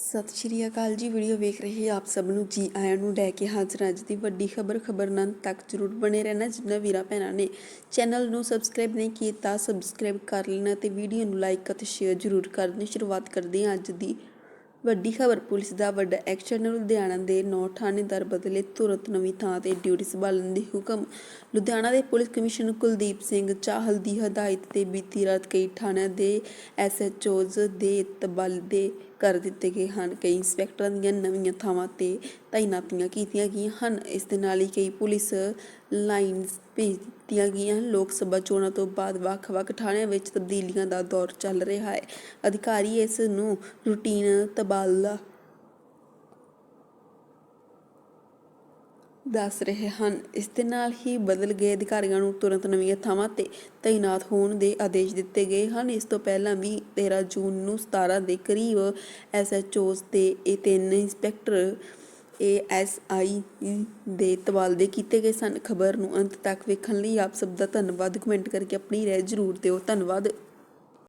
ਸਤਿ ਸ਼੍ਰੀ ਅਕਾਲ ਜੀ, ਵੀਡੀਓ ਵੇਖ ਰਹੇ ਆਪ ਸਭ ਨੂੰ। ਜੀ ਆਇਆਂ ਨੂੰ ਲੈ ਕੇ ਹਾਜ਼ਰ ਅੱਜ ਦੀ ਵੱਡੀ ਖਬਰ ਖਬਰਨੰਦ ਤੱਕ ਜਰੂਰ ਬਣੇ ਰਹਿਣਾ, ਜਿੰਨਾ ਵੀਰਾਂ ਭੈਣਾਂ ਨੇ ਚੈਨਲ ਨੂੰ ਸਬਸਕ੍ਰਾਈਬ ਨਹੀਂ ਕੀਤਾ, ਸਬਸਕ੍ਰਾਈਬ ਕਰ ਲੈਣਾ ਤੇ ਵੀਡੀਓ ਨੂੰ ਲਾਈਕ ਅਤੇ ਸ਼ੇਅਰ ਜਰੂਰ ਕਰ ਦੇਣੀ ਸ਼ੁਰੂਆਤ ਕਰਦੇ ਹਾਂ ਅੱਜ ਦੀ ਵੱਡੀ ਖਬਰ ਪੁਲਿਸ ਦਾ ਵੱਡਾ ਐਕਸ਼ਨ ਲੁਧਿਆਣਾ ਦੇ ਨੌ ਥਾਣੇਦਾਰ ਬਦਲੇ ਤੁਰੰਤ ਨਵੀਂ ਥਾਂ ਤੇ ਡਿਊਟੀ ਸੰਭਾਲਣ ਦੇ ਹੁਕਮ। ਲੁਧਿਆਣਾ ਦੇ ਪੁਲਿਸ ਕਮਿਸ਼ਨਰ ਕੁਲਦੀਪ ਸਿੰਘ ਚਾਹਲ ਦੀ ਹਦਾਇਤ ਤੇ ਬੀਤੀ ਰਾਤ ਕਈ ਥਾਣਿਆਂ ਦੇ ਐਸਐਚਓਜ਼ ਦੇ ਤਬਾਦਲੇ ਕਰ ਦਿੱਤੇ ਗਏ ਹਨ। ਕਈ ਇੰਸਪੈਕਟਰਾਂ ਦੀਆਂ ਨਵੀਆਂ ਥਾਵਾਂ ਤੇ ਤਾਇਨਾਤੀਆਂ ਕੀਤੀਆਂ ਗਈਆਂ ਹਨ। ਇਸ ਦੇ ਨਾਲ ਹੀ ਕਈ ਪੁਲਿਸ ਲਾਈਨਸ ਭੇਜ ਦਿੱਤੀਆਂ ਗਈਆਂ। ਲੋਕ ਸਭਾ ਚੋਣਾਂ ਤੋਂ ਬਾਅਦ ਵੱਖ-ਵੱਖ ਥਾਣਿਆਂ ਵਿੱਚ ਤਬਦੀਲੀਆਂ ਦਾ ਦੌਰ ਚੱਲ ਰਿਹਾ ਹੈ। ਅਧਿਕਾਰੀ ਇਸ ਨੂੰ ਰੂਟੀਨ ਤਬਾਦਲਾ ਦੱਸ ਰਹੇ ਹਨ। ਇਸ ਦੇ ਨਾਲ ਹੀ ਬਦਲ ਗਏ ਅਧਿਕਾਰੀਆਂ ਨੂੰ ਤੁਰੰਤ ਨਵੀਆਂ ਥਾਵਾਂ ਤੇ ਤਾਇਨਾਤ ਹੋਣ ਦੇ ਆਦੇਸ਼ ਦਿੱਤੇ ਗਏ ਹਨ। ਇਸ ਤੋਂ ਪਹਿਲਾਂ ਵੀ 13 ਜੂਨ ਨੂੰ 17 ਦੇ ਕਰੀਬ ਐਸਐਚਓਸ ਤੇ ਇਹ ਤਿੰਨ ਇੰਸਪੈਕਟਰ ਏ ਐੱਸ ਆਈ ਦੇ ਤਬਾਦਲੇ ਕੀਤੇ ਗਏ ਸਨ। ਖਬਰ ਨੂੰ ਅੰਤ ਤੱਕ ਵੇਖਣ ਲਈ ਆਪ ਸਭ ਦਾ ਧੰਨਵਾਦ। ਕਮੈਂਟ ਕਰਕੇ ਆਪਣੀ ਰਾਏ ਜ਼ਰੂਰ ਦਿਓ। ਧੰਨਵਾਦ।